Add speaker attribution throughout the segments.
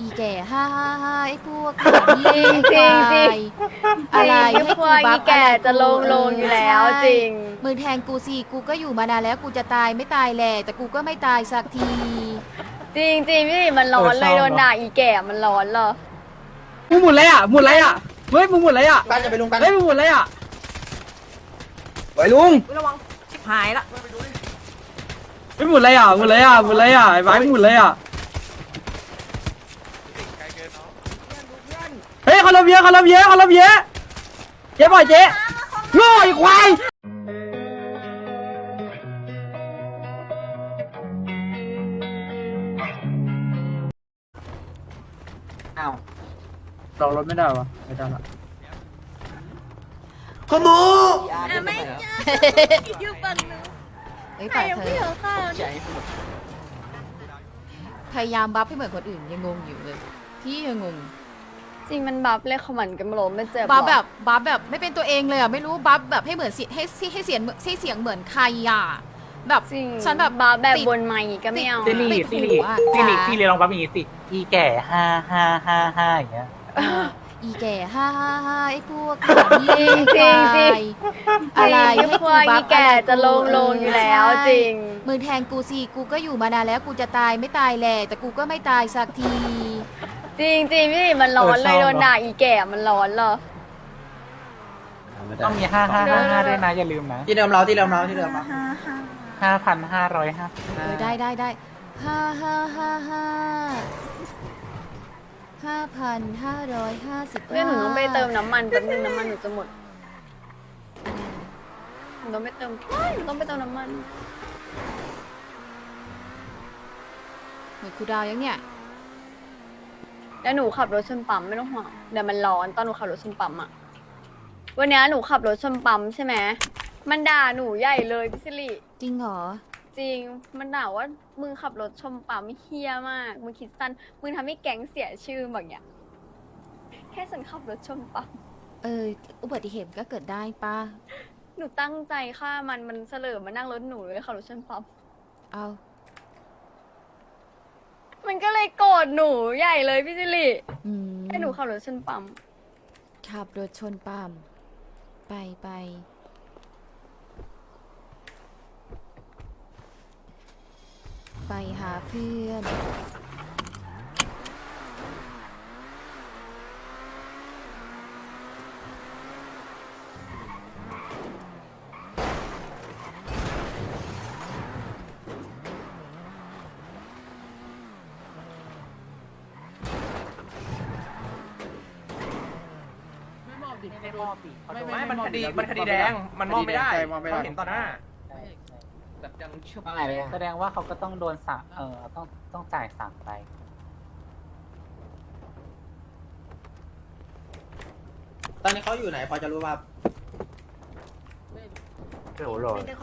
Speaker 1: อีแก่ห้าห้าห้าไอ้พวกขาเยี่ย
Speaker 2: จริงๆจริง
Speaker 1: อะไร
Speaker 2: จริง
Speaker 1: ให้
Speaker 2: พวก
Speaker 1: บั
Speaker 2: อี
Speaker 1: ฟ
Speaker 2: แก่
Speaker 1: อไร
Speaker 2: จะลงลงอยู่แล้ว
Speaker 1: ใช่
Speaker 2: จริง
Speaker 1: มึงแทงกูสิกูก็อยู่มานานแล้วกูจะตายไม่ตายแหละแต่กูก็ไม่ตายสักที
Speaker 2: จริงจริงพี่มันร้อนเลยโดนด่าอีแก่มันร้อนเหรอ
Speaker 3: มึงหมุนอะไรอะหมุนอะไรอะเฮ้ยมึงหมุนอะไรอะ
Speaker 4: บ้านจะไปลุงกัน
Speaker 3: เฮ้ยมึงหมุนอะไรอะ
Speaker 4: ไว้ลุง
Speaker 5: ระวังชิบหายละ
Speaker 3: ไม่หมุนอะไรอะหมุนอะไรอะหมุนอะไรอะไอ้ไม้หมุนอะไรอะ เฮ้ยเขาลบเยอะเขาลบเยอะเขาลบเยอะเจ๊บ่อยเจ๊โง่ไอ้ควายอ้าวลองรถไม่ได้วะไม่ได้ละ
Speaker 4: ขโมย
Speaker 2: ไม่อยู่ฝั่งนู้น
Speaker 1: เอ้ย
Speaker 2: ใค
Speaker 1: ป
Speaker 2: ร
Speaker 1: ล่อย
Speaker 2: ยัง
Speaker 1: เธ
Speaker 2: ไม่
Speaker 1: อ
Speaker 2: เห็นข้าวเนี่ย
Speaker 1: พยายามบัฟให้เหมือนคนอื่นยังงงอยู่เลยพี่ยังงง
Speaker 2: จริงมันบัฟเลยขมันกันมาโลไม่เจ็บหรอ
Speaker 1: บัฟแบบบัฟแบบไม่เป็นตัวเองเลยอะไม่รู้บัฟแบบให้เหมือนเสียให้ให้ให้เสียงให้เสียงเหมือนใครอะแบบ
Speaker 2: จริง
Speaker 1: ฉันแบบ
Speaker 2: บัฟแบบ
Speaker 1: ติด
Speaker 2: บนไมค์ก็ไม่เอา
Speaker 1: ติ
Speaker 2: อะ
Speaker 1: ด
Speaker 6: สิริ
Speaker 1: ปิด
Speaker 6: สิริ
Speaker 1: หูอะ
Speaker 6: สิริ
Speaker 1: จ๋า
Speaker 6: สิริลองปั๊บอย่างงี้สิอีแก่ห้าห้าห้าห้าอย่างเงี้ย
Speaker 1: เอออีแก่ห้าห้าห้าไอ้พวกขาเยี่ย
Speaker 2: จริงจริง
Speaker 1: อะไร
Speaker 2: จริง
Speaker 1: ให้
Speaker 2: พวกอีแก่จะลงลงอยู่แล้วจริง
Speaker 1: มึงแทงกูสิกูก็อยู่มานานแล้วกูจะตายไม่ตายแหละแต่กูก็ไม่ตายสักที
Speaker 2: จริงจริงพี่มันร้อนเลยโดนด่าอีแก่มันร้อนเหรอ
Speaker 6: ต้องมีห้าห้าห้าห้าด้วยนะอย่าลืมนะ
Speaker 4: ที่เดิมเราที่เดิมเราที่เดิมเรา
Speaker 6: ห้าพันห้าร้อยห้า
Speaker 1: เออได้ได้ได้ห้าห้าห้าห้าห้าพันห้าร้อยห้าสิบ
Speaker 2: เพื่อนหนูต้องไปเติมน้ำมันแป๊บนึงน้ำมันหนูจะหมดหนูต้องไปเติมเฮ้ยหนูต้องไปเติมน้ำมัน
Speaker 1: เหมือนครูดาวยังเนี่ย
Speaker 2: แล้วหนูขับรถชนปั๊มไม่ต้องห่วงเดี๋ยวมันร้อนตอนหนูขับรถชนปั๊มอะวันนี้หนูขับรถชนปั๊มใช่ไหมมันด่าหนูใหญ่เลยพี่สิริ
Speaker 1: จริงเหรอ
Speaker 2: จริง มันด่าว่ามึงขับรถชนปั๊มเฮี้ยมากมึงคิดสั้นมึงทำให้แก๊งเสียชื่อแบบเนี้ยแค่ฉันขับรถชนปั๊ม
Speaker 1: เออ อุบัติเหตุก็เกิดได้ป้า
Speaker 2: หนูตั้งใจฆ่ามันมันเสลิมมานั่งรถหนูเลยขับรถชนปั๊ม
Speaker 1: เอา
Speaker 2: มันก็เลยโกรธหนูใหญ่เลยพี่สิริ
Speaker 1: อืม
Speaker 2: ให้หนูขับรถชนปั๊ม
Speaker 1: ขับรถชนปั๊มไปไปไปหาเพื่อน
Speaker 6: ไม่ มอบดิไม่มอบดิเขาโดน
Speaker 7: ไม่มันคดีมันคดีแดง มันมอบไม่ได้เขาเห็นต่อหน้า
Speaker 6: แบบยังแสดงว่าเขาก็ต้องโดนสั่งเออต้องต้องจ่ายสั่งไป
Speaker 4: ตอนนี้เขาอยู่ไหนพอจะรู้ป่ะ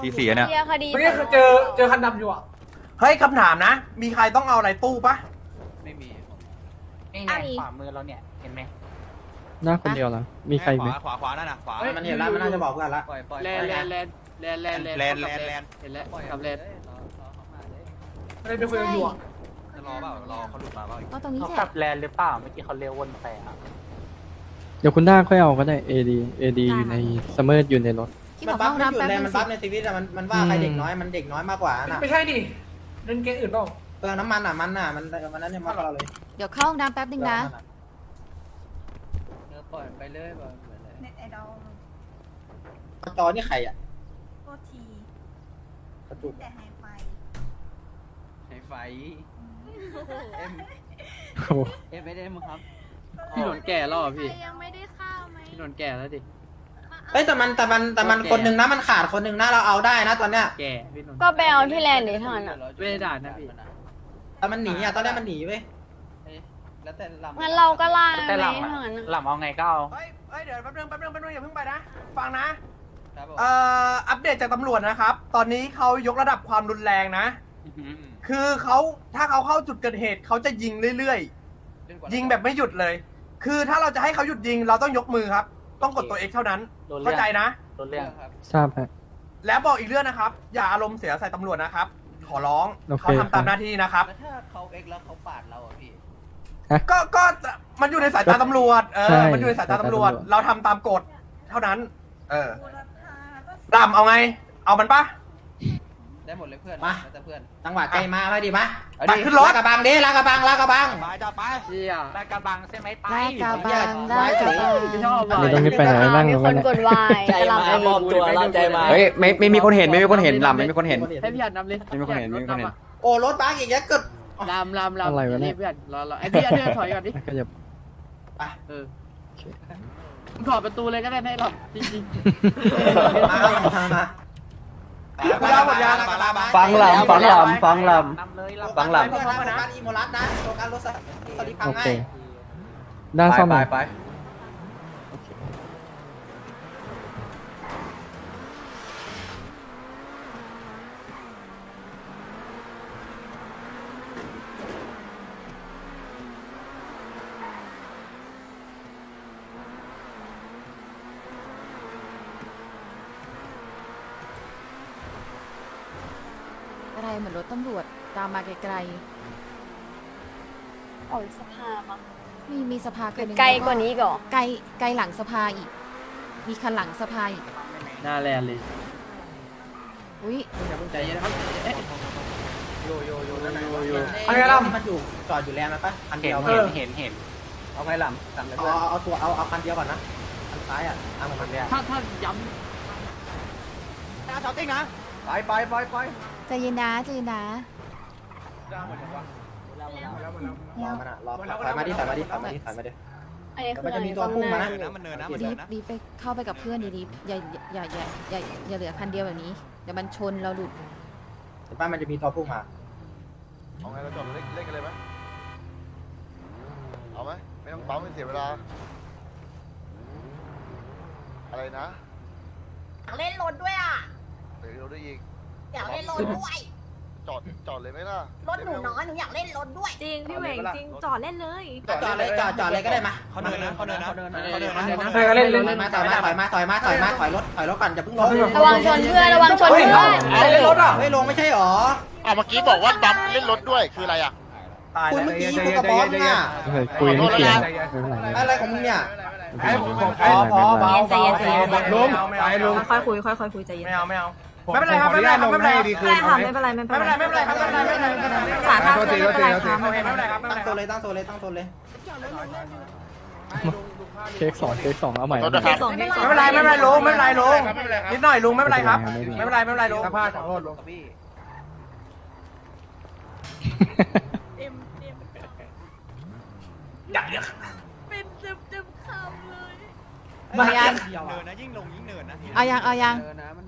Speaker 8: สีเสียเนี่ย
Speaker 2: เคลียร์คดี
Speaker 7: เมื่อกี้เจอเจอคันดำอยู่อะ เฮ้ยคำถามนะ มีใครต้องเอาอะไรตู้ปะ
Speaker 6: นี่ไงขวามือเราเนี่ย เห็นไหม
Speaker 3: หน้าคนเดียวเหรอ มีใครไหม
Speaker 8: ขวาขวาขวานั่นน่ะขวา
Speaker 4: มันเห็นแล้วมันน่าจะบอกเพื่อนละ
Speaker 7: แลนแลนแลนแลนแลน
Speaker 8: แลนแลนแลน
Speaker 7: เห็นแล้วกับแลนอะไรไปคุยกันอยู่อะ
Speaker 8: จะรอเปล่ารอเขาหลุดมาเปล่าอีก
Speaker 1: ก็ตรงนี้
Speaker 6: เขา
Speaker 1: แห
Speaker 6: กลั
Speaker 1: ละ
Speaker 6: บแลนด์หรือเปล่า เมื่อกี้เขาเลี้ยววนไปอะ
Speaker 3: เดี๋ยวคุณด้าค่อยเอาก็ได้ AD AD อยู่ในซัมเมอร์อยู่ในรถ
Speaker 1: ที่บ
Speaker 4: มั
Speaker 1: อนก
Speaker 4: บั
Speaker 1: ห้
Speaker 4: ฟ
Speaker 1: อง
Speaker 4: ไม่ห
Speaker 1: น้ำ
Speaker 4: ยุด
Speaker 1: แป๊บ
Speaker 4: เลย
Speaker 1: นึงสิ
Speaker 4: มันบัฟในชีวิตอะมันมันว่าใครเด็กน้อยมันเด็กน้อยมากกว่าน่ะ
Speaker 7: ไม่ใช่ดิเล่นเกมอื่นเปล่า
Speaker 4: เปลืองน้ำมันอะมันอะมันมันนั้นเนี่ยมากกว่าเราเลย
Speaker 1: เดี๋ยวเข้าห้องน้ำแป๊บนึงนะ
Speaker 7: ปล่อ ยไปเลยแบบ
Speaker 5: เน็ตไอดอล
Speaker 4: จอนี่ใครอะ
Speaker 5: โทษที
Speaker 4: กระจุก
Speaker 5: แต่ไฮไฟ
Speaker 8: ไฟไฟ
Speaker 3: โอ้โห
Speaker 8: เอ็มไม่ได้มั้งครับ
Speaker 7: พี่หนนแก่แล้วอะพี่
Speaker 2: ยังไม่ได้ข้าวไหม
Speaker 7: พี่หนนแก่แล้วดิ
Speaker 4: เฮ้ยแต่มันแต่มันแต่มันคนหนึ่งนะมันขาดคนหนึ่งนะเราเอาได้นะตอนเนี้ย
Speaker 7: แก่พี่หนน
Speaker 2: ก็ไปเอาที่แลนด์ดิท่านอะ
Speaker 7: ไม่ได้ด่านะพี่
Speaker 4: แต่มันหนีอะตอนแรกมันหนีเว้ย
Speaker 8: แล้วแต่ลำ
Speaker 2: งั้นเราก็ล่า
Speaker 6: แต่
Speaker 2: ไห
Speaker 6: ห
Speaker 2: ม
Speaker 6: ลัง
Speaker 2: ท่าน
Speaker 6: อะ
Speaker 2: อะ
Speaker 6: หลังเอาไงก็เอา
Speaker 7: เฮ้ยเฮ้ย เดี๋ยวแป๊บนึงแป๊บนึงแป๊บนึงอย่าเพิ่งไปนะ ฟังนะ
Speaker 8: ครับผม
Speaker 7: เอ่อ อัปเดตจากตำรวจนะครับ ตอนนี้เขายกระดับความรุนแรงนะ คือเขาถ้าเขาเข้าจุดเกิดเหตุเขาจะยิงเรื่อยๆยิงแบบไม่หยุดเลย คือถ้าเราจะให้เขาหยุดยิงเราต้องยกมือครับ ต้องกดตัวเอกเท่านั้น
Speaker 6: โดนเรื่
Speaker 7: เข้า
Speaker 6: อง
Speaker 7: ใจนะ
Speaker 6: โดนเรื่อง
Speaker 3: ทราบฮะ
Speaker 7: แล้วบอกอีกเรื่องนะครับ อย่าอารมณ์เสียใส่ตำรวจนะครับ ขอร้อง
Speaker 3: โอเค
Speaker 7: เขาทำตามหน้าที่นะครับ
Speaker 8: แล้วถ้าเขาเอ็กแล้วเขาปาดเราอะพี่
Speaker 7: ก็ก็มันอยู่ในสายตาตำรวจ เอ
Speaker 3: ใช่
Speaker 7: อ มันอยู่ในสายตาตำรวจ
Speaker 3: สายตาตำรวจ
Speaker 7: เราทำตามกฎเท่านั้น เออ
Speaker 5: มูลค่าก็
Speaker 7: รำเอาไง เอามันปะ
Speaker 8: ได้หมดเลยเพื่อน
Speaker 4: มา
Speaker 8: แล้วแต่เพื่อน
Speaker 4: จังหวะใจมาไม่ดีมะ
Speaker 8: เอา
Speaker 4: ไป
Speaker 8: ดิ
Speaker 4: ขึ้นรถ ลากระบังดิลากระบังลากระบัง
Speaker 6: เชี่ยได้กระบังใช่ไหมไป
Speaker 1: ได้กาบัง
Speaker 4: ไว้
Speaker 1: ได้
Speaker 4: เฉ
Speaker 1: กายบัง
Speaker 6: ชอบ
Speaker 3: เดี๋ยวต้องรีบไปไหนนั่ง
Speaker 2: มี
Speaker 3: ตรง
Speaker 2: ค
Speaker 3: นั้นน
Speaker 2: กดวายกำลังไอ้
Speaker 6: มอบตัวแล้วใจมา
Speaker 9: เฮ้ยไม่ไม่มีคนเห็นไม่มีคนเห็นลำไม่มีคนเห็น
Speaker 6: ให้พี่อัดนำเลย
Speaker 9: ไม่มีคนเห็นไม่มีคนเห็น
Speaker 4: โอ้รถบังอีกแล้วเกิด
Speaker 6: ลำลำลำ
Speaker 3: อะไรวะเนี่ย
Speaker 6: พี่อัดรอรอไอ้พี่อัดพี่อัดถอยก่อนดิ
Speaker 3: ขยับ
Speaker 6: เออมึงถอดประตูเลยก็ได้ให้หรอกจริง
Speaker 4: มามามา
Speaker 7: กูเล่าหมดยัง
Speaker 9: ฟังลำฟังลำฟังล
Speaker 6: นำเลยลำ
Speaker 9: ฟังลำ
Speaker 4: เพื่อนนะโฟกัสอีโมรัสนะโฟกัสรถสลิปพัง
Speaker 3: โอ
Speaker 4: ง่า
Speaker 3: เค
Speaker 4: ย
Speaker 3: ด้านำซ่อมห
Speaker 9: ไป
Speaker 3: น่อย
Speaker 9: ไป
Speaker 1: อะไรเหมือนรถตำรวจตา มมาไกล
Speaker 2: โอ้ยสภาพอะ
Speaker 1: ๆมีมีสภาเกิน
Speaker 2: ไกลกว่านี้อีก่อ
Speaker 1: ไกลไกลหลังสภาอีก มีคันหลังสภาอีก
Speaker 6: หน้าแลนเลย
Speaker 1: อุ้ย
Speaker 4: อันนี้เรามันอยู่จอดอยู่แล้วนะปะคัน
Speaker 6: เห็
Speaker 4: เดี
Speaker 6: น
Speaker 4: ยว
Speaker 6: เห็นเห็นเห็น
Speaker 9: เอาไงลำลำเลย
Speaker 4: เอา
Speaker 9: เพื่อน
Speaker 4: เอาเอาตัวเอาเอาคันเดียวก่อนนะคันซ้ายอะเอาคันเดียว
Speaker 6: ถ้าถ้าย้
Speaker 9: ไปไปไปไป
Speaker 1: ใจเย็นนะใจเย็นนะ
Speaker 4: รอมันอะรอถอยมาดิถอยมาดิถอยมาดิถอยมาดิ
Speaker 2: อันนี้คือ
Speaker 4: มัน
Speaker 2: อะ
Speaker 4: จะ
Speaker 2: ไร
Speaker 4: มีตัว
Speaker 2: ซ่อม
Speaker 4: พุ่ง
Speaker 2: ห
Speaker 4: มา
Speaker 2: น้า
Speaker 4: นะ
Speaker 1: รีบรีบไปเข้าไปกับเพื่อนดีๆอย่าอย่าอย่าอย่าอย่าเหลือคันเดียวแบบนี้เดี๋ยวมันชนเราหลุด
Speaker 4: เห็นป่ะมันจะมีตัวพุ่งมา
Speaker 10: เอาไงเราจอดเล่นเล่นกันเลยไหมเอาไหมไม่ต้องปั๊มไม่เสียเวลา อะไรนะ
Speaker 5: อยากเล่นรถด้วยอะ
Speaker 10: เดี๋ยวเราได้อีก
Speaker 5: อยากเล่นรถด้วย
Speaker 10: จอดจอดเลยไหมล่ะ
Speaker 5: รถหนูน้อยหนูอยากเล่นรถด้วย
Speaker 11: จริงพี่เหวงจริงจอดเล่นเลย
Speaker 4: จอดเลยจอดจอดเลยก็ได้มา
Speaker 8: เขาเดินนะเขาเดินนะเขาเดินนะเขาเดินนะ
Speaker 7: ใครก็เล่น
Speaker 4: ถ
Speaker 7: เล่น
Speaker 4: อยมาถอยมาถอยมาถอยมาถอยมาถอยรถถอยรถก่อนอย่าเพิ่งลง
Speaker 2: ระวังชนเพื่อนระวังชนเพื่อน
Speaker 4: เล่นรถอะไม่ลงไม่ใช่หรอ
Speaker 10: อะเมื่อกี้บอกว่าปั๊มเล่นรถด้วยคืออะไรอะ
Speaker 7: ตาย
Speaker 4: คุณ
Speaker 7: แล้ว
Speaker 4: เมื่อกี้คุณกับบอสเนี่ย
Speaker 3: โอเคคุยไม่เกี่ยวไม่เป็นไร
Speaker 4: อะไรของมึงเนี่ย
Speaker 7: ไอ้ผมขอพอพอเบา
Speaker 11: ใจเย็นใจเย็น
Speaker 7: ลุงไม่เอาไม่เอา
Speaker 11: ค่อยคุยค่อยคุยใจเย็น
Speaker 7: ไม่เอาไม่เอา ไม่เป็นไรครับไม่เป็นไรครับไม่เป็นไร
Speaker 11: ไม่เป็นไรค่ะไม่เป็นไรไม่
Speaker 7: ไม่
Speaker 11: เป็น
Speaker 7: เป็น
Speaker 11: ไร
Speaker 7: ไรไม่เป็นไรครับไม่เป็นไรไม่เป็นไรไม่เป็นไร
Speaker 11: ขาข้างไม่เป็นไรค่ะ
Speaker 7: โอเคไม่เป็นไรครับไม่
Speaker 4: ตั้
Speaker 7: เป็
Speaker 4: ง
Speaker 7: นไร
Speaker 4: โซเลยตั้งโซเลยตั้งโซเลย
Speaker 3: เค้กสองเค้กสองเอาใหม่
Speaker 10: รถนะครับ
Speaker 11: สองที่สอง
Speaker 7: ไม่เป็นไรไม่เป็นไรลุงไม่เป็นไรลุงนิดหน่อยลุงไม่เป็นไรครับไม่เป็นไรไม่เป็นไรลุง
Speaker 8: สภาพขอโทษลุง
Speaker 11: เป็นเต็มเต็มคำเลย
Speaker 1: เอายัง
Speaker 8: เนินนะยิ่งลงยิ่งเนินนะ
Speaker 1: เอายังเอายัง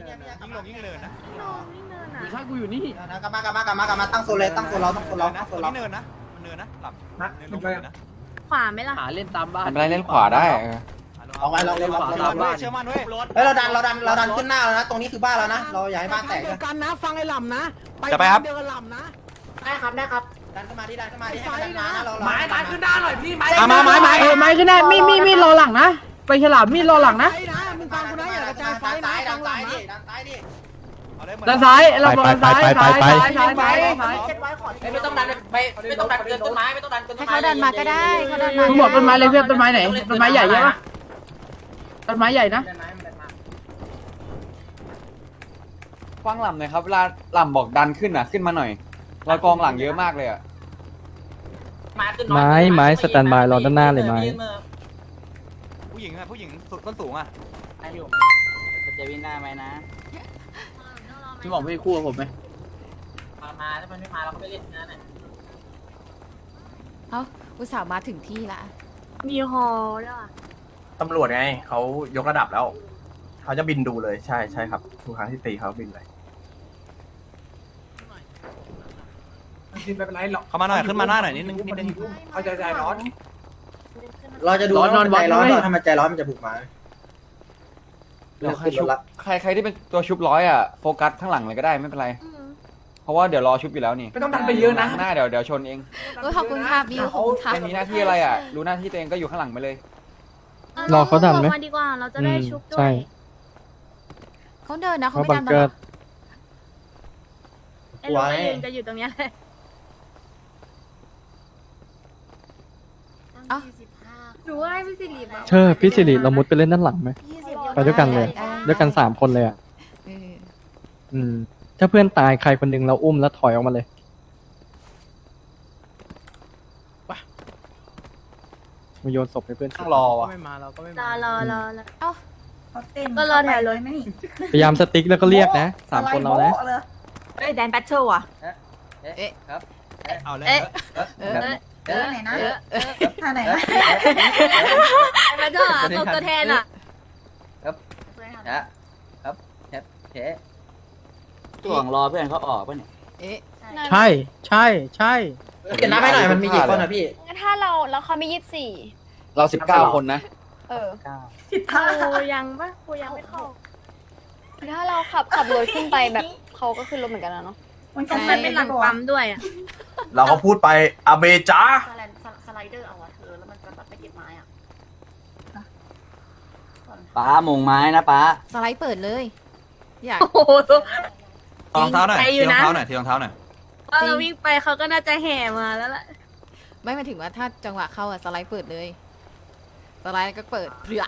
Speaker 8: เนินนะมันเนินนะยิ่งลงยิ่งเนินนะ
Speaker 11: น้องนี่เนินำอะ
Speaker 6: ถ้ากูอยู่นี่
Speaker 4: กลับมากลับมากลับมากลับมาตั้งโซเลยตั้งโซเราตั้งโซเรา
Speaker 8: นะ
Speaker 4: ตั้งโซ
Speaker 8: ตรง
Speaker 4: เรา
Speaker 8: นี้เนินนะ มันเนินนะหลับเนินลงเนินนะ
Speaker 11: ขวาไหมล่ะ
Speaker 6: หาเล่นตามบ้าน
Speaker 9: ไม่เป็นไรเล่นขวาได้เออ
Speaker 4: เอาไว้เราเราเรา
Speaker 8: เชื่อมั่นเว้ยเชื่อมั่นเว้ยรถ
Speaker 4: เฮ้ยเราดันเราดันเราดันขึ้นหน้าแล้วนะ ตรงนี้คือบ้านแล้วนะ เราอย่าให้บ้านแตกเลย
Speaker 6: กันนะ ฟังไอ้ลำนะ
Speaker 8: จะไปครับ
Speaker 6: เดินลำนะ
Speaker 4: ได้ครับได้ครับ ดันขึ้นมาดิดันขึ้นมาดิให้มันดันมานะเรา
Speaker 7: ไม้ไม้ขึ้นด้านหน่อยพี่ไม้
Speaker 6: มาไม้ไม้เออไม้ขึ้นได้มีมีมีรอหลังนะ ไปฉลามมีรอหลังนะ
Speaker 4: มึงฟังกูนะอย่ากระจายไฟนะดันซ้ายดิดันซ้ายดิ
Speaker 8: เอาได้เหมือน
Speaker 6: ด้านซ้ายเราบอกด้านซ้าย
Speaker 3: ไปไปไป
Speaker 6: ซ้ายซ้ายซ้ายซ้าย
Speaker 5: เช็ดไว้ขอที่
Speaker 4: ไม่ต้องดันไปไม่ต้องดันเกินต้นไม้ไม่ต้องดันเกินต้
Speaker 1: ให้
Speaker 4: นไม้
Speaker 1: เขาเดินมาก็ได้เขาเดินมา
Speaker 6: มึงบอกต้นไม้เลยเพื่อนต้นไม้ไหนต้นไม้ใหญ่ใช่ปะต้นไม้ใหญ่นะ
Speaker 9: ฟังลำหน่อยครับเวลาลำบอกดันขึ้นอะขึ้นมาหน่อยเรากองหลังเยอะมากเลยอะ
Speaker 3: ไม้ไม้สแตนบายรอด้านหน้าเลยไม้
Speaker 8: ผู้หญิงอะผู้หญิงสุดต้นสูงอะ
Speaker 6: ไอ้พี่ผมจะวินหน้าไหมนะ พี่บอกไม่คู่กับผมไหม
Speaker 4: มาถ้ามันไม่มาเราก็ไม่เล่นนะเนี่ย
Speaker 1: เอ้าอุตส่าห์มาถึงที่ละ
Speaker 11: มีฮอด้วยอะ
Speaker 7: ตำรวจไงเขายกระดับแล้ว เขาจะบินดูเลยใช่ใช่ครับทุกครั้งที่ตีเขาบินเลยไม่เป็นไรหรอก
Speaker 8: เข้ามาหน่อยขึ้นมาหน้าหน่อยนิดนึงนิดนึง
Speaker 7: เขาใจใจร้อน
Speaker 4: เราจะดูว่ามันใจร้อนถ้ามันใจร้อนมันจะบุกมา
Speaker 9: เดี๋ยวใครชุบใครใครที่เป็นตัวชุบร้อยอะโฟกัสข้างหลังเลยก็ได้ไม่เป็นไรเพราะว่าเดี๋ยวรอชุบอยู่แล้วนี่
Speaker 7: ไม่ต้องดันไปเยอะนะ
Speaker 9: ข้างหน้าเดี๋ยวเดี๋ยวชนเอง
Speaker 1: เออขอบคุณค่ะบิวขอบคุณค่ะ
Speaker 9: ไม่มีหน้าที่อะไรอะ รู้หน้าที่ตัวเองก็อยู่ข้างหลังไปเลย
Speaker 3: รอเขาดันไหม
Speaker 11: มาดีกว่า เราจะได้ชุบด้
Speaker 3: ใช่
Speaker 11: วย
Speaker 1: เขาเดินนะ
Speaker 3: เพ
Speaker 1: เขา
Speaker 3: ราะ
Speaker 1: ไม่
Speaker 3: บั
Speaker 1: ดั
Speaker 3: ง
Speaker 1: นต
Speaker 3: เก
Speaker 1: ล
Speaker 3: อ
Speaker 1: อ
Speaker 3: ร์
Speaker 1: ด
Speaker 11: ไอ้ลูกก็ยืนจะอยู่ตรงเนี้ยแหละ
Speaker 1: เอ้า
Speaker 11: หนูว่าให้พี่สิริมา
Speaker 3: เชอพี่สิริเรามุดไปเล่นด้านหลังไหม
Speaker 5: ยี่สิบ
Speaker 3: ไปด้วยกันเลย
Speaker 1: ได้
Speaker 3: ด้วยกันสามคนเลยอะ
Speaker 1: เออ
Speaker 3: อืม ถ้าเพื่อนตายใครคนหนึ่งเราอุ้มแล้วถอยออกมาเลยมาโยนศพให้เพื่อน
Speaker 9: ต้องรอวะ
Speaker 8: ไม่มาเราก็ไม่
Speaker 11: ร
Speaker 8: มา
Speaker 11: อรอรอรอ
Speaker 5: เขาเต้น
Speaker 11: ก็รอแถวรถ
Speaker 5: ไม่นี่
Speaker 3: พยายามสติ๊กแล้วก็เรียกนะสามคนเรานะ
Speaker 5: สไลด์โบ๊ะเลย
Speaker 11: เอ้ยแดนแบทเทิลอะ
Speaker 1: เอ๊ะ
Speaker 8: เอาเลย
Speaker 11: เอ๊ะ
Speaker 1: เออ
Speaker 11: เออ
Speaker 5: เออไหนนะท่าไหนนะ
Speaker 11: แบทเทิลอะตกตัวแทนอะ
Speaker 6: ช่วงรอเพื่อนเขาออกป่ะเนี่ย
Speaker 1: เอ๊ะ
Speaker 8: ใช่ใช่ใช่
Speaker 4: เดี๋ยวนับให้หน่อยมันมีกี่คนอะพี่
Speaker 2: งั้นถ้าเราแล้วเขามียี่สิบสี่
Speaker 9: เราสิบเก้าคนนะ
Speaker 2: เออ
Speaker 6: เก้า
Speaker 11: กูยังปะกูยังไม่เข้า
Speaker 2: ถ้าเราขับขับรถขึ้นไปแบบเขาก็ขึ้นรถเหมือนกันนะเนาะ
Speaker 5: มัน
Speaker 11: ฉันมันเป็นหลังปั๊มด้วยอะ
Speaker 7: เราก็พูดไปอาเบจ้า
Speaker 5: สไลด์สไลเดอร์เอาอะเธอแล้วมันจะแบบไปเก็บไม้อะ
Speaker 6: ป้ามงไม้นะป้า
Speaker 1: สไลด์เปิดเลย อยาก
Speaker 11: โอ้โห
Speaker 8: รองเท้าหน่อย
Speaker 11: ใจอยู่
Speaker 8: ทีรอง
Speaker 11: นะ
Speaker 8: เท้าหน่อยทีรองเท้าหน่อย
Speaker 11: ว่าเราวิ่งไปเขาก็น่าจะแห่มาแล้วล่ะ
Speaker 1: ไม่หมายถึงว่าถ้าจังหวะเข้าอะสไลด์เปิดเลย สไลด์ก็เปิดเพื่อ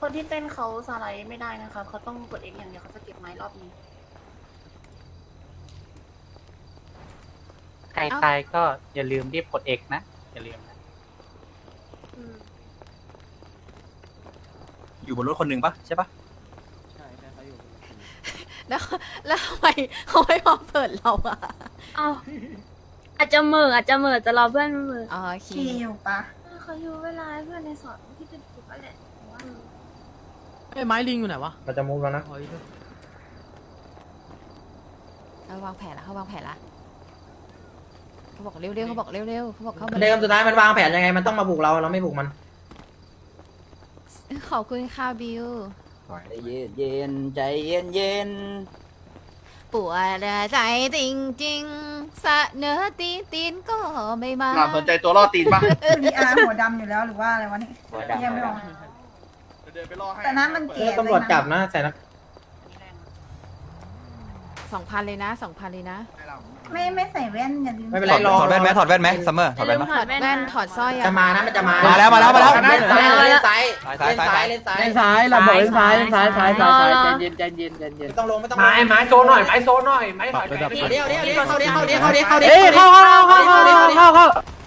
Speaker 5: คนที่เต้นเขาสไลด์ไม่ได้นะคะเขาต้องกดเอ็กอย่างเดียวเขาจะเก็บไม้รอบนี้
Speaker 6: ใครตายก็อย่าลืมรีบกด X นะ อย่าลืมนะ
Speaker 8: อยู่บนรถคนหนึ่งปะใช่ปะ
Speaker 1: แล้วแล้วทำไมเขาไม่มาเปิดเราอะ
Speaker 11: เอาอาจจะเหมืออาจจะเหมือจะรอเพื่อนเหมือ
Speaker 1: อ๋อโอเค
Speaker 5: ชิลปะ
Speaker 11: เขาอยู่เวลาเพื่อนในสอนที่จะถูกอะไร
Speaker 8: ไอ้ไม้ลิงอยู่ไหนวะ
Speaker 4: เราจะมุกแล้วนะ
Speaker 1: เขาวางแผนละเขาวางแผนละเขาบอกเร็วๆเขาบอกเร็วๆเขาบอกเข้ามา
Speaker 4: เดิมสุดท้ายมันวางแผนยังไงมันต้องมาบุกเราเราไม่บุกมัน
Speaker 1: ขอบคุณค่ะบิว
Speaker 6: ใจเย็นเย็นใจเย็นเย็น
Speaker 1: ปวดใจจริงๆเสนอตีนตีนก็ไม่มา
Speaker 10: น่าสนใจตัวล่อตีนปะ
Speaker 5: มีอาหัวดำอยู่แล้วหรือว่าอะไรวะเนี่ย
Speaker 6: หัวดำ
Speaker 5: เยี่ยมไม่ออก
Speaker 10: เดินไปล่อให้
Speaker 5: แต่นั้นมันเก๋
Speaker 4: ตำรวจจับนะใส่นะ
Speaker 1: สองพันเลยนะสองพันเลยนะ
Speaker 5: ไม่ไม่ใส่แว่นอย่าลืม
Speaker 4: ไม่เป็น
Speaker 8: ถ
Speaker 4: ไร
Speaker 8: อด
Speaker 4: รอ
Speaker 8: ถอดแว่นไหมถอดแว่นไหมซัมเมอร์ถอดแว่นไหม
Speaker 1: ถอดแว่นถอดสร้อย
Speaker 4: จะ
Speaker 1: อะ
Speaker 4: มานะมันจะมา
Speaker 8: มาแล้วมาแล้วมาแล้ว
Speaker 4: เล่น ซ้ายเล่นซ้าย
Speaker 8: ซ้าย
Speaker 4: เล่น
Speaker 8: ซ้าย
Speaker 4: ซ้า
Speaker 8: ซ้ายย
Speaker 4: เล่นซ้าย
Speaker 3: เล่นซ้ายเราบอกเล่นซ้ายเล่นซ้ายซ้ายซ้ายซ้ายใจเย็นใจเย็นใจเย็น
Speaker 4: ไม่ต้องลงไม่ต้องลง
Speaker 7: ไม้ไม้โซนหน่อยไม้โซนหน่อยไม้ถอยไป
Speaker 8: ระดับ
Speaker 4: เดี๋ยวเดี๋ยวเดี๋ยวเข้าเดี๋ยวเข้าเดี๋ยวเข้าเดี๋ยวเข้าเดี๋ยว
Speaker 3: เอ้ยเข้าเข้าเข้าเข้าเข้าเข้าเข้า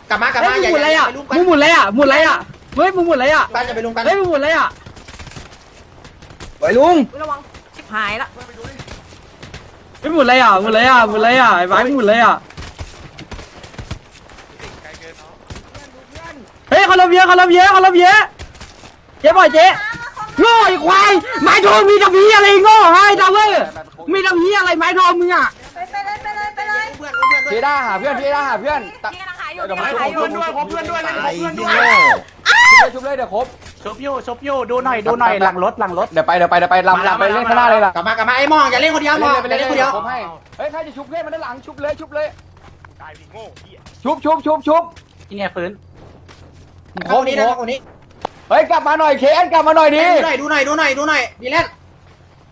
Speaker 3: ก
Speaker 4: ลับมากลับ
Speaker 3: เฮ้
Speaker 4: มายอย่า
Speaker 3: มึงหมุนอะไรอะ
Speaker 4: ไปลุก
Speaker 3: มึงหมุนอะไรอะหมุนอะไรอะเฮ้ยมึงหมุนอะไรอะ
Speaker 4: กันอย่าไปลุกกัน
Speaker 3: เฮ้ยมึงหมุนอะไรอะไปลุง
Speaker 11: ระวังชิบหายละ
Speaker 3: ไม่หมุนอะไรอะหมุนอะไรอะหมุนอะไรอะไอ้ไม้หมุนอะไรอะเฮ้ยเขาลบเยอะเขาลบเยอะเขาลบเยอะ เจ๊บ่อยเจ๊โง่ไอ้ควายไม้ทองมีดำพีอะไรโง่ไอ้ดาวเวอร์มีดำพีอะไรไม้ทองมึงอะ
Speaker 5: ไปไปเลยไปเลยไปเลย
Speaker 4: เพื่อนเพื่อน
Speaker 9: พี่ด้าหาเพื่อนพี่ด้าหาเพื่อนตะ
Speaker 11: พี่กำลังหาอยู่
Speaker 9: เดี๋ยว
Speaker 11: พี่
Speaker 9: ผม
Speaker 11: กำลังหาอยู่
Speaker 9: ชุบด้วยผมเพื่อนด้วย
Speaker 8: ไอ้เหี้ย
Speaker 9: ชุบเลยเดี๋ยวครบ
Speaker 6: ชบยูชบยูดูหน่อยดูหน่อยหลังรถหลังรถ
Speaker 9: เดี๋ยวไปเดี๋ยวไปเดี๋ยวไปลำลำไปเล่นข้างหน้าเลยล่ะ
Speaker 4: กลับมากลับมาไอ้มองอย่าเล่นคนเดียวมอง
Speaker 9: ไป
Speaker 4: อย่า
Speaker 9: เล่
Speaker 4: เล่
Speaker 9: น
Speaker 4: น
Speaker 9: ค
Speaker 4: คนน
Speaker 9: เดี
Speaker 4: เดี
Speaker 9: ย
Speaker 4: ยวว
Speaker 9: ผมให้เฮ้ยใครจะชุบเพื่อนมาด้านหลังชุบเลยชุบเลย
Speaker 10: ตายพี่โง่เหี้ย
Speaker 9: ชุบชุบชุบชุบ
Speaker 6: ที่เนี่ยฟื้น
Speaker 4: เข้าคนนี้นะเข้าคนนี้
Speaker 9: เฮ้ยกลับมาหน่อยเคนกลับมาหน่อยดิ
Speaker 4: ดูหน่อยดูหน่อยดูหน่อยดูหน่อยดีเล่น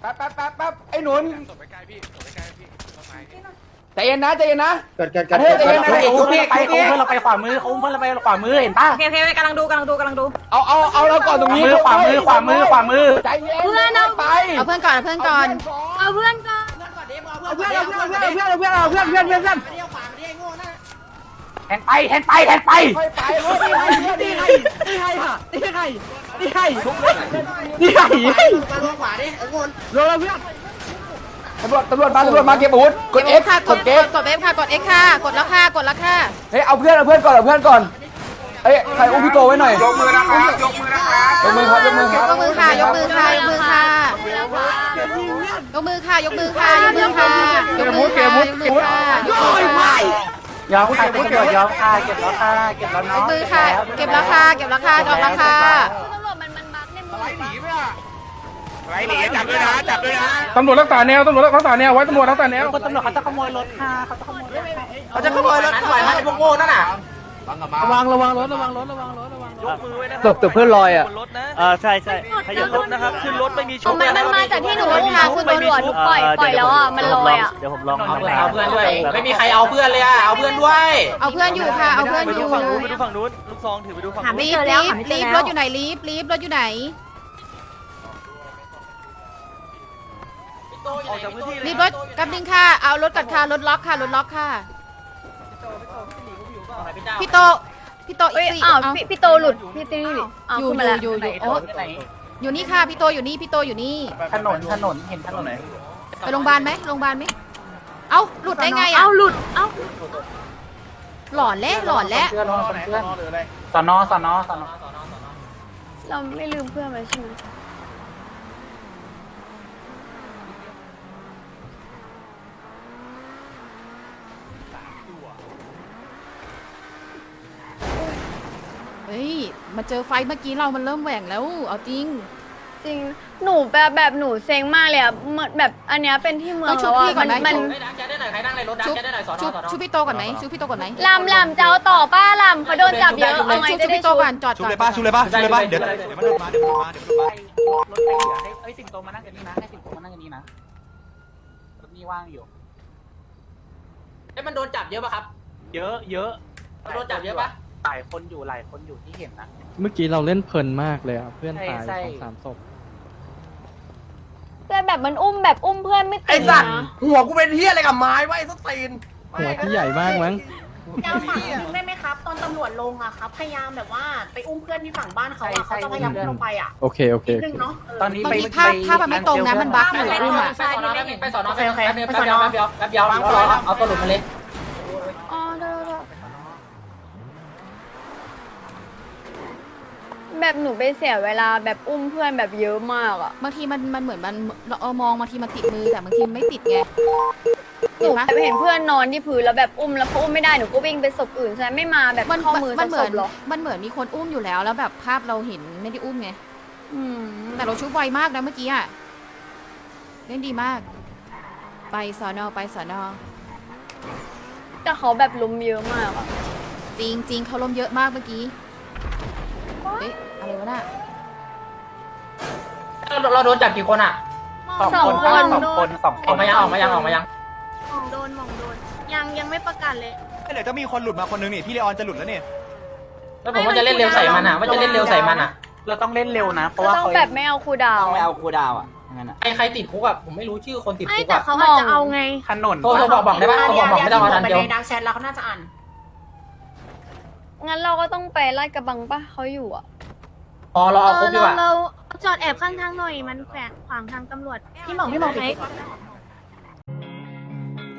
Speaker 9: แป๊บแป๊บแป๊บแป๊บไอ้หนุนใจเย็นนะใจเย็นนะ
Speaker 4: เกิดเกิดเกิด
Speaker 9: เฮ้ย
Speaker 4: เกิด
Speaker 9: เดี๋ยว
Speaker 4: เกิด
Speaker 6: เขา
Speaker 4: ทุก
Speaker 6: เพื่
Speaker 4: เพ
Speaker 6: อน
Speaker 4: ศ
Speaker 6: เราไป
Speaker 4: ทุกเพศ
Speaker 6: เขาเพื่อนเราไปขวามือเขาเพื่อนเราไปขวามือเห็นปะ
Speaker 11: โอเคโอเคกำลังดูกำลังดูกำลังดู
Speaker 9: เอาเอาเอาเราก่อนตรงนี้
Speaker 6: ขวามือขวามือขวามือ
Speaker 9: ใจเย็น
Speaker 11: เพื่อนเอา
Speaker 9: ไป
Speaker 1: เอาเพื่อนก่อนเอาเพื่อนก่อน
Speaker 11: เอาเพื่อนก่อน
Speaker 4: เอาเพื่อนเอาเพื่อนเอาเพื่อนเอาเพื่อน
Speaker 3: เอาเพื่อนเอาเพื่อนเอาเพื่อน
Speaker 6: แทงไปแทงไปแทงไป
Speaker 9: ค่อยไปเฮ้ยไปเพื่อนดิ
Speaker 3: นี่ใครนี่ใครนี่ใครนี่ใคร
Speaker 4: มาลงขวาดิเออโง่
Speaker 3: รอเราเพื่อน
Speaker 9: ตำรวจตำรวจมาตำรวจมาเก็บอาวุธกด F
Speaker 1: ค่ะ
Speaker 9: ก
Speaker 1: ด
Speaker 9: ด
Speaker 1: ก
Speaker 9: F
Speaker 1: ดกดเอฟค่ะกดเอ็กค่ะกดแล้วค่ะกดแล้วค่ะ
Speaker 9: เฮ้ยเอาเพื่อนเอาเพื่อนก่อนเอาเพื่อนก่อนเอ้ยใครอุ้มพี่โตไว้หน่อยยกมือนะครับยกมือนะครับยกมือครับยกมือครับ
Speaker 1: ยกมือค่ะยกมือค่ะยกมือค่ะยกมือค่ะยกมือค่ะยกมือค่ะยกมือค่ะยกมือค่ะ ยกมือค่ะ
Speaker 6: ยอมค่ะตำรวจยอมค่ะเก็บแล้วค่ะเก็บแล้ว
Speaker 1: ย
Speaker 6: เนาะ
Speaker 1: กมือค่ะ เก็บแล้วค่ะ เก็บแล้วค่ะยกแล้วค่ะ
Speaker 2: ตำรวจมันมันบักในมือ
Speaker 10: ไรหนีจับด้วยนะจับด้วยนะ
Speaker 3: ตำรวจรักษาแนวตำรวจรักษาแนวไว้ตำรวจรักษาแนว
Speaker 6: คนตำรวจเขาจะขโมยรถค่ะเขาจะขโมยรถค่ะ
Speaker 4: เขาจะขโมยรถถอยมาไอ้พวกโง่นั่นน่ะ
Speaker 3: ระวังระวังรถระวังรถระวังรถระวังรถ
Speaker 9: ตบตัวเพื่อนลอยอะ
Speaker 6: อ่าใช่ใช่ขยับรถนะครับขึ้นรถไม่มีชุ
Speaker 2: มันมันมาจากที่หนูพาคุณตำรวจปล่อยปล่อยแล้วอะมันลอยอะ
Speaker 6: เดี๋ยวผมลอง
Speaker 4: เอาเพื่อนเอาเพื่อนด้วย ไม่มีใครเอาเพื่อนเลยอะ เอาเพื่อนด้วย
Speaker 1: เอาเพื่อนอยู่ค่ะ เอาเพื่อน
Speaker 6: ไป
Speaker 1: อ
Speaker 6: ดู
Speaker 1: ยู่
Speaker 6: ฝั่งนู้นไปดูฝั่งนู้นลูกซองถือไปดูฝั่ง
Speaker 11: หา
Speaker 6: นู้น
Speaker 11: ไม่
Speaker 1: รี
Speaker 11: เจ
Speaker 1: บ
Speaker 11: อแล้
Speaker 1: รี
Speaker 11: ว
Speaker 1: บ
Speaker 11: หาไม่เจ
Speaker 1: รี
Speaker 11: อบ
Speaker 1: ร
Speaker 11: แล้ว
Speaker 1: ถอยู่ไหนรีบรีบรถอยู่ไหน
Speaker 6: ออกจากพื้นที่เลย
Speaker 1: รีบรถกับนึงค่ะ เอารถกัดค่ะรถล็อกค่ะรถล็อกค่ะ พี่โต พี่โตอี
Speaker 2: เอ้ย
Speaker 1: กสี่
Speaker 2: อ้าว
Speaker 1: เอา
Speaker 2: พี่พี่โตหลุดพี่ตีนี่หลุดอ้าว
Speaker 1: อยู่
Speaker 2: ขึ้นมาแล้ว
Speaker 1: อยู่อยู่อยู่โอ้อยู่นี่ค่ะพี่โตอยู่นี่พี่โตอยู่นี่
Speaker 6: ถนนถนนเห็นถนนไหน
Speaker 1: ไปโรงพยาบาลไหมโรงพยาบาลไหมเอ้าหลุดได้ไงอะ
Speaker 11: เอ้าหลุดเอ้า
Speaker 1: หลอนแล้วหลอนแล้ว
Speaker 10: เพื่อนรอไหนรอหรืออะไร
Speaker 6: สอนอสอนอสอนอ
Speaker 2: เราไม่ลืมเพื่อนไว้ใช่ไหม
Speaker 1: เฮ้ย มาเจอไฟเมื่อกี้เรามันเริ่มแหว่งแล้ว เอาจริง
Speaker 2: จริง หนูแบบแบบหนูเซ็งมากเลยอะเหมือนแบบอันเนี้ยเป็นที่เมือง
Speaker 1: ต้องชุ
Speaker 2: แล้
Speaker 1: บ
Speaker 2: ว
Speaker 1: พี่
Speaker 2: อะ
Speaker 1: ก่อ
Speaker 2: มันน
Speaker 1: ไหม
Speaker 2: มัน
Speaker 4: ดักแกได้หน่อยใครนั่งในรถดัก
Speaker 1: ชุบ
Speaker 4: แกได้หน่อยสอนอ
Speaker 1: ชุบ
Speaker 4: สอนอ
Speaker 1: ชุบพี่โตก่อนไหมชุบพี่โตก่อนไหม
Speaker 2: ลำลำจะเอาต่อป้าลำเขาโดนจับเยอะเอาไง
Speaker 1: ชุบ
Speaker 2: จะ
Speaker 1: ชุบ
Speaker 2: ได้
Speaker 1: พี่โต
Speaker 2: ชุบ
Speaker 1: ก่อนจอด
Speaker 8: ชุบ
Speaker 1: ก่อน
Speaker 8: เลยป่ะชุบเลยป่ะชุบเลยป่ะเดี๋ยวเดี๋ยวมันโดนมาเดี๋ยวมันโดนมาเดี๋ยวมันโดนมา
Speaker 6: รถไปเหลือให้ไอ้สิงโตมานั่งกันนี่นะให้สิงโตมานั่งกันนี่นะรถนี่ว่างอยู่
Speaker 4: เอ้ยมันโดนจับเยอะป่ะครับ
Speaker 6: เยอะเยอะ
Speaker 4: มันโดนจับเยอะป่ะ
Speaker 6: หลายคนอยู่หลายคนอยู่ที่เห็นนะ
Speaker 3: เมื่อกี้เราเล่นเพลินมากเลยอะเพื่อนตาย
Speaker 6: ใช่
Speaker 3: ส
Speaker 6: ใช่
Speaker 3: องสามศพ
Speaker 2: แต่แบบมันอุ้มแบบอุ้มเพื่อนไม่
Speaker 7: ไอ้
Speaker 2: ติด
Speaker 7: สัตว์
Speaker 2: นะ
Speaker 7: หัวกูเป็นเฮียอะไรกับไม้วะไอ้สตีน
Speaker 3: หัวที่ใหญ่มากมั้ง
Speaker 5: จะเอาฝั่งนึงได้ไหมครับ ตอนตำรวจลงอะครับ พยายามแบบว่าไปอุ้มเพื่อนที่ฝั่งบ้านเขาอะเขาจะพยายามอุ้มลงไปอะ
Speaker 3: โอเคโอเค
Speaker 5: นิด
Speaker 3: โอ
Speaker 5: นึง
Speaker 3: เค
Speaker 5: เนาะเออ
Speaker 6: ตอนนี้
Speaker 1: บาง
Speaker 6: ไป
Speaker 1: ทีภาพภาพมันไม่ตรงนะมันบั๊กอยู่อุ้มอะ
Speaker 4: ไปสอนอแป๊บนึงไปสอนอแป๊บนึงแป๊บนึงแป๊บเดียวแป๊บเดียวแป๊บเดียวรอเอาตัวหลุดมาเลย
Speaker 2: อ๋อเด้อเด้อแบบ หนูไปเสียเวลาแบบอุ้มเพื่อนแบบเยอะมากอะ
Speaker 1: บางทีมันมันเหมือนมันเราเออมองบางทีมันติดมือแต่บางทีมันไม่ติดไง
Speaker 2: หนู
Speaker 1: เห็นปะ
Speaker 2: แบบเห็นเพื่อนนอนที่พื้นแล้วแบบอุ้มแล้วเขาอุ้มไม่ได้หนูก็วิ่งไปศพอื่นใช่ไหมไม่มาแบบ
Speaker 1: มัน
Speaker 2: ข้อมือ
Speaker 1: มั
Speaker 2: สั
Speaker 1: น
Speaker 2: ก
Speaker 1: เห
Speaker 2: ศ
Speaker 1: มือน
Speaker 2: พหรอ
Speaker 1: มันเหมือนมีคนอุ้มอยู่แล้วแล้วแบบภาพเราเห็นไม่ได้อุ้มไง
Speaker 2: อืม
Speaker 1: แต่เราชุบไวมากนะเมื่อกี้อะเล่นดีมาก ไปสอนอไปสอนอ
Speaker 2: แต่เขาแบบลุมเยอะมากอะ
Speaker 1: จริงจริงเขาล้มเยอะมากเมื่อกี้เอ๊ะ อะไรวะน่ะ
Speaker 4: เราเราโดนจับกี่คนอะ
Speaker 6: สองคนสองคนสองค
Speaker 4: ออนกมายังออกมายังออกมายัง
Speaker 11: มองโดนมองโดน ยังยังไม่ประกาศเลย
Speaker 8: เดี๋ยวจะมีคนหลุดมาคนนึงนี่พี่เลออนจะหลุดแล้วนี่
Speaker 4: แล้วผมว่าจะเล่นเร็วใส่มันอะว่าจะเล่นเร็วใส่มันอะ
Speaker 6: เราต้องเล่นเร็วนะ เพราะ
Speaker 2: ก็
Speaker 6: ว่า
Speaker 2: ต้อง
Speaker 6: เขา
Speaker 2: แบบไม่เอาครูดาว
Speaker 9: ไม่เอาครูดาวอะงั้นอะ
Speaker 4: ใครใครติดคุกอะผมไม่รู้ชื่อคนติด
Speaker 11: ไม่
Speaker 4: คุก
Speaker 11: แต่
Speaker 4: อะ
Speaker 11: เขาอาจจะเอาไง
Speaker 6: ถนน
Speaker 4: โทรโทรบอกบอกได้ปะโทรบอกบอกไม่ต้องเอาทัน
Speaker 5: ไป
Speaker 4: เดียว
Speaker 5: ในดักแชทแล้วเขาน่าจะอ่าน
Speaker 2: งั้นเราก็ต้องไปไล่กระบังปะเขาอยู่อะ
Speaker 4: พอเราเอาคุกดีกว่า
Speaker 11: เราเราจอดแอบข้างทางหน่อยมันแฝงขวางทางตำรวจ
Speaker 5: พี่หมองพี่หมองติดคุก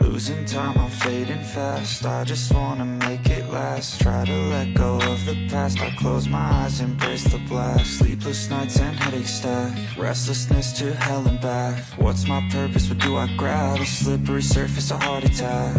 Speaker 12: Losing time, I'm fading fast. I just wanna make it last. Try to let go of the past. I close my eyes, embrace the blast. Sleepless nights and headaches stack. Restlessness to hell and back. What's my purpose? What do I grab? A slippery surface, a heart attack.